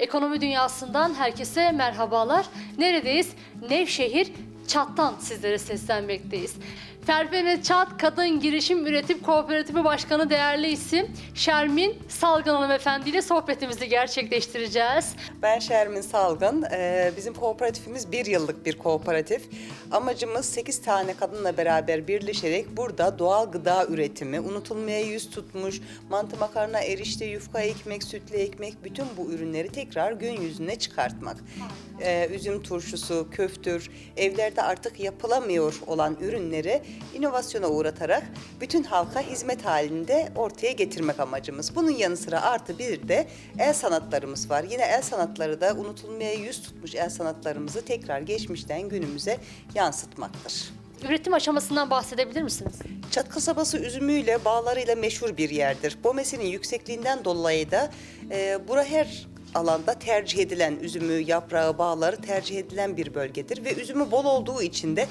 Ekonomi dünyasından herkese merhabalar. Neredeyiz? Nevşehir Çat'tan sizlere seslenmekteyiz. Ferfene Çat Kadın Girişim Üretim Kooperatifi Başkanı değerli isim Şermin Salgın Hanımefendi ile sohbetimizi gerçekleştireceğiz. Ben Şermin Salgın. Ee, Bizim kooperatifimiz bir yıllık bir kooperatif. Amacımız 8 tane kadınla beraber birleşerek burada doğal gıda üretimi, unutulmaya yüz tutmuş mantı makarna, erişte, yufka ekmek, sütlü ekmek bütün bu ürünleri tekrar gün yüzüne çıkartmak. Ee, Üzüm turşusu, köftür, evlerde artık yapılamıyor olan ürünleri inovasyona uğratarak bütün halka hizmet halinde ortaya getirmek amacımız. Bunun yanı sıra artı bir de el sanatlarımız var. Yine el sanatları da unutulmaya yüz tutmuş el sanatlarımızı tekrar geçmişten günümüze yansıtmaktır. Üretim aşamasından bahsedebilir misiniz? Çat kasabası üzümüyle, bağlarıyla meşhur bir yerdir. Bomesi'nin yüksekliğinden dolayı da e, bura her alanda tercih edilen üzümü, yaprağı, bağları tercih edilen bir bölgedir. Ve üzümü bol olduğu için de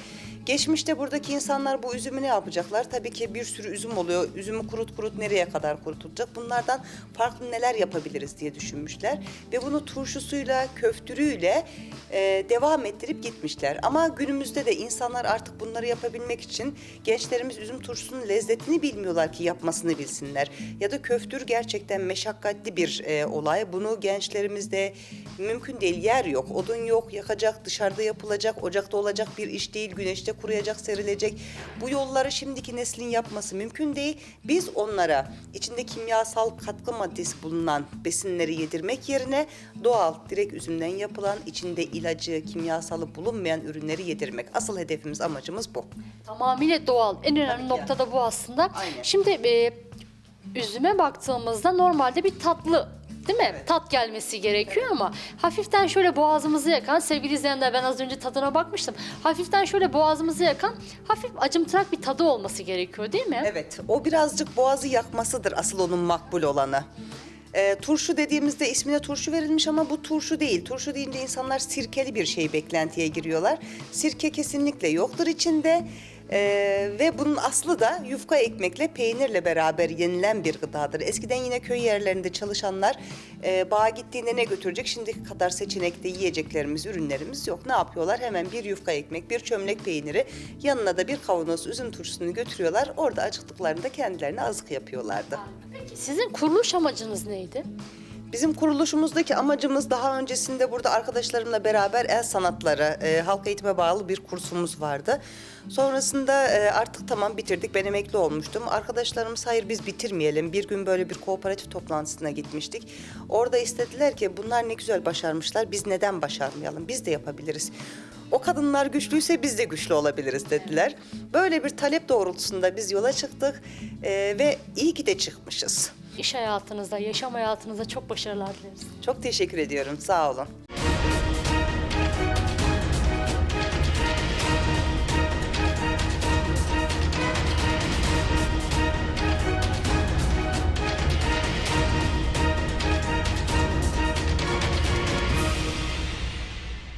geçmişte buradaki insanlar bu üzümü ne yapacaklar? Tabii ki bir sürü üzüm oluyor. Üzümü kurut kurut nereye kadar kurutulacak? Bunlardan farklı neler yapabiliriz diye düşünmüşler. Ve bunu turşusuyla, köftürüyle e, devam ettirip gitmişler. Ama günümüzde de insanlar artık bunları yapabilmek için gençlerimiz üzüm turşusunun lezzetini bilmiyorlar ki yapmasını bilsinler. Ya da köftür gerçekten meşakkatli bir e, olay. Bunu gençlerimizde mümkün değil. Yer yok, odun yok, yakacak, dışarıda yapılacak, ocakta olacak bir iş değil. Güneşte kuruyacak, serilecek. Bu yolları şimdiki neslin yapması mümkün değil. Biz onlara içinde kimyasal katkı maddesi bulunan besinleri yedirmek yerine doğal, direkt üzümden yapılan, içinde ilacı, kimyasalı bulunmayan ürünleri yedirmek. Asıl hedefimiz, amacımız bu. Tamamıyla doğal. En önemli Tabii nokta da bu aslında. Aynen. Şimdi e, üzüme baktığımızda normalde bir tatlı değil mi? Tat gelmesi gerekiyor ama hafiften şöyle boğazımızı yakan sevgili izleyenler ben az önce tadına bakmıştım. Hafiften şöyle boğazımızı yakan hafif acımtırak bir tadı olması gerekiyor değil mi? Evet, o birazcık boğazı yakmasıdır asıl onun makbul olanı. Ee, turşu dediğimizde ismine turşu verilmiş ama bu turşu değil. Turşu deyince insanlar sirkeli bir şey beklentiye giriyorlar. Sirke kesinlikle yoktur içinde. Ee, ve bunun aslı da yufka ekmekle peynirle beraber yenilen bir gıdadır. Eskiden yine köy yerlerinde çalışanlar e, bağa gittiğinde ne götürecek? Şimdiki kadar seçenekte yiyeceklerimiz, ürünlerimiz yok. Ne yapıyorlar? Hemen bir yufka ekmek, bir çömlek peyniri, yanına da bir kavanoz üzüm turşusunu götürüyorlar. Orada acıktıklarında kendilerine azık yapıyorlardı. Peki sizin kuruluş amacınız neydi? Bizim kuruluşumuzdaki amacımız daha öncesinde burada arkadaşlarımla beraber el sanatları, e, halk eğitime bağlı bir kursumuz vardı. Sonrasında e, artık tamam bitirdik, ben emekli olmuştum. Arkadaşlarımız hayır biz bitirmeyelim. Bir gün böyle bir kooperatif toplantısına gitmiştik. Orada istediler ki bunlar ne güzel başarmışlar, biz neden başarmayalım, biz de yapabiliriz. O kadınlar güçlüyse biz de güçlü olabiliriz dediler. Böyle bir talep doğrultusunda biz yola çıktık e, ve iyi ki de çıkmışız. İş hayatınızda, yaşam hayatınızda çok başarılar dileriz. Çok teşekkür ediyorum, sağ olun.